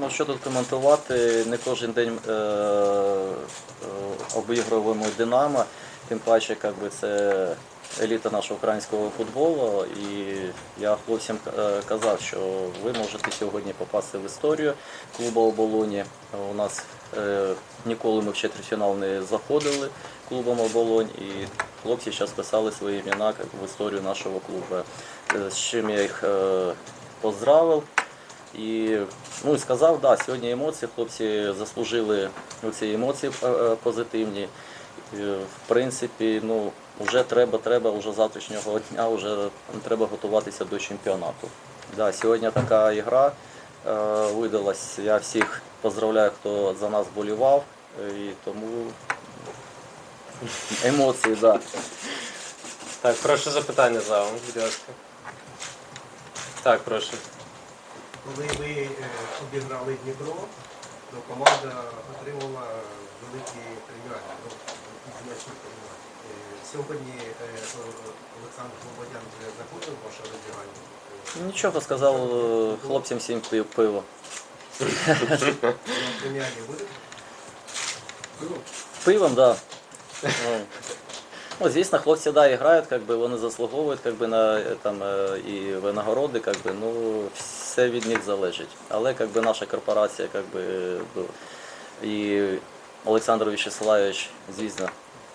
Ну що тут коментувати? Не кожен день е, е, обігруємо Динамо. Тим паче, як би, це еліта нашого українського футболу. І я хлопцям е, казав, що ви можете сьогодні попасти в історію клубу оболоні. У нас е, ніколи ми в четвертьфінал не заходили клубом оболонь, і хлопці зараз писали свої імена в історію нашого клубу. Е, З чим я їх е, поздравив. І ну і сказав, да, сьогодні емоції, хлопці заслужили ці емоції е, е, позитивні. І, в принципі, ну вже треба, треба вже завтрашнього дня вже треба готуватися до чемпіонату. Да, сьогодні така ігра е, видалась. Я всіх поздравляю, хто за нас болівав. І тому емоції, да. Так, прошу запитання залом, будь ласка. Так, прошу. Коли ви е, обіграли Дніпро, то команда отримала великі преміальні, ну, значні преміальні. Е, Сьогодні е, Олександр Слободян вже заходив в ваше роздягання. Нічого сказав хлопцям всім пи- пиво. Преміальні? Пивом, да. Ну, звісно, хлопці да, грають, как би, вони заслуговують би, на е, там, е, і винагороди, би, ну, все від них залежить. Але би, наша корпорація, би, ну, і Олександр Вячеславович, звісно,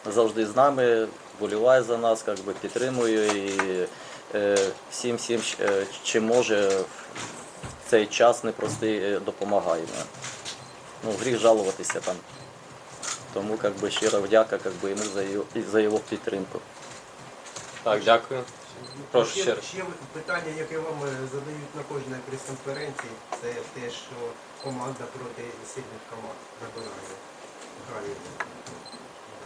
завжди з нами, боліває за нас, би, підтримує і е, всім, всім, е, чим може в цей час непростий е, допомагає. Ну, гріх жалуватися там. Тому как би, щира вдяка как би, йому за його, за його підтримку. Так, дякую. Прошу ще, ще раз. ще питання, яке вам е, задають на кожній прес-конференції, це те, що команда проти сильних команд набирає.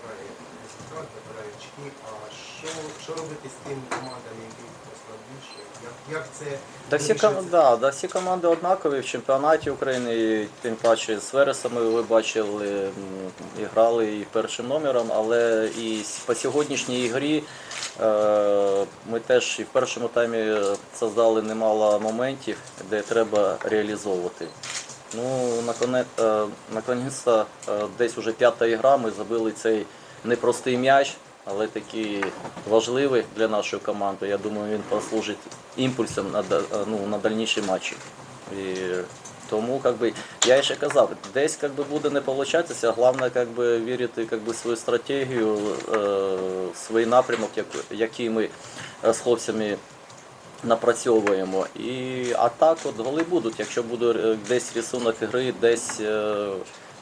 Грає результат, набирає очки. А що, що робити з тими командами, які послабіші? Як, як це Да всі, ком- да, да, всі команди однакові в чемпіонаті України, і тим паче з Вересами ви бачили, м, і грали і першим номером, але і с- по сьогоднішній ігрі е, ми теж і в першому таймі создали немало моментів, де треба реалізовувати. Ну, е, наконець-то е, десь уже п'ята ігра, ми забили цей непростий м'яч, але такий важливий для нашої команди. Я думаю, він послужить імпульсом на, е, ну, на дальніші матчі. І тому, как би, я ще казав, десь как би, буде не получатися, головне как би, вірити как би, свою стратегію, свій напрямок, який ми з хлопцями напрацьовуємо. І а так от голи будуть, якщо буде е, десь рисунок гри, десь е,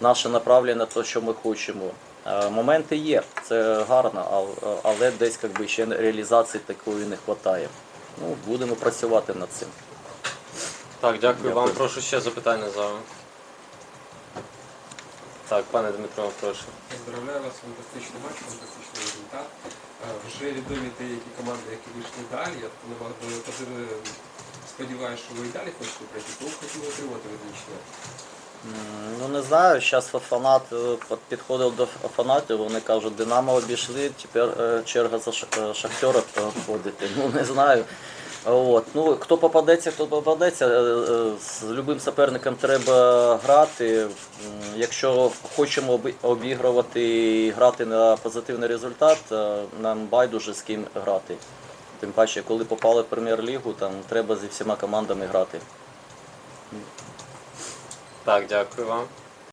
наше направлення на те, що ми хочемо. Е, Моменти є, це гарно, але десь как би, ще реалізації такої не вистачає. Ну, будемо працювати над цим. Так, дякую вам. Прошу ще запитання залом. Так, пане Дмитро, прошу. Поздравляю вас, фантастичний матч, фантастичний результат. Е, Вже відомі деякі команди, які вийшли далі. Я набагато сподіваюся, що ви і далі хочете пройти. Кого хотіли отримати від? Ну не знаю, зараз фанат е, підходив до фанатів, вони кажуть, Динамо обійшли, тепер е, черга за е, Шахтера ходити. Ну не знаю. От. Ну, хто попадеться, хто попадеться. Е, е, З любим суперником треба грати. Якщо хочемо обігрувати і грати на позитивний результат, е, нам байдуже з ким грати. Тим паче, коли попали в прем'єр-лігу, там треба зі всіма командами грати. Так, дякую вам.